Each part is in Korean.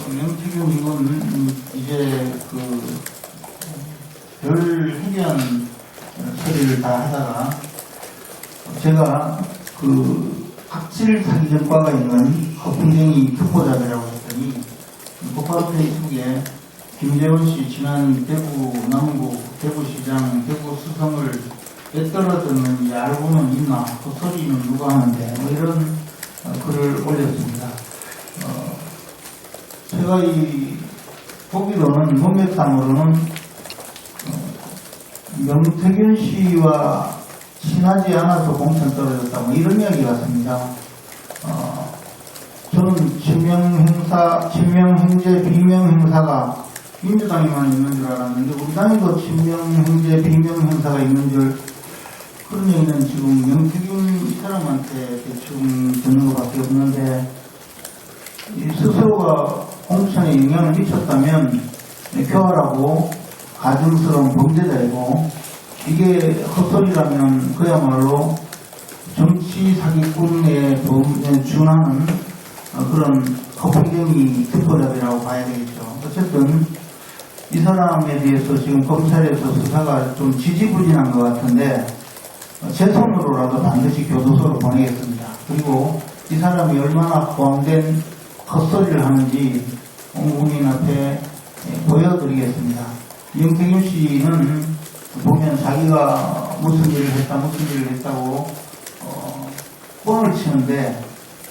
어, 명태균 의원은 이제 그별 해결한 처리를 다 하다가 제가 그 학질 사기 전과가 있는 거품쟁이 특보자들이라고 했더니 곧바로 페이스북에 김재원 씨 지난 대구 남구 대구시장 대구 수성을 왜 떨어졌는지 알고는 있나 그 소리는 누가 하는데 뭐 이런 어, 글을 올렸습니다. 어, 제가 이 보기로는 문맥상으로는 어, 명태균 씨와 친하지 않아서 공천 떨어졌다 뭐 이런 이야기 같습니다. 어, 저는 친명 행사, 친명 행제, 비명 행사가 민주당에만 있는 줄 알았는데 우리 당에도 친명 행제, 비명 행사가 있는 줄 그런 얘기는 지금 명태균 이 사람한테 대충 듣는 것밖에 없는데 이 스스로가 공천에 영향을 미쳤다면 교활하고 가증스러운 범죄자이고 이게 헛소리라면 그야말로 정치 사기꾼의 범에 준하는 어, 그런 거품쟁이 특보자들이라고 봐야 되겠죠. 어쨌든 이 사람에 대해서 지금 검찰에서 수사가 좀 지지부진한 것 같은데 어, 제 손으로라도 반드시 교도소로 보내겠습니다. 그리고 이 사람이 얼마나 포함된 헛소리를 하는지 온 국민 앞에 예, 보여드리겠습니다. 윤태균 씨는 보면 자기가 무슨 일을 했다, 무슨 일을 했다고 어, 뻥을 치는데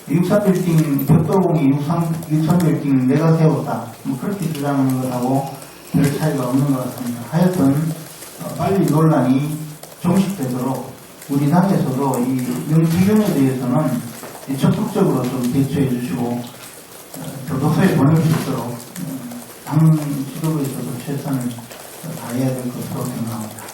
63빌딩, 벽돌공이 63빌딩 내가 세웠다. 뭐 그렇게 주장하는 것하고 별 차이가 없는 것 같습니다. 하여튼 어, 빨리 논란이 종식되도록 우리 당에서도 이 명태균에 대해서는 이 적극적으로 좀 대처해 주시고 어, 교도소에 보낼 수 있도록 당 지도부에서도 최선을 다해야 될 것으로 생각합니다.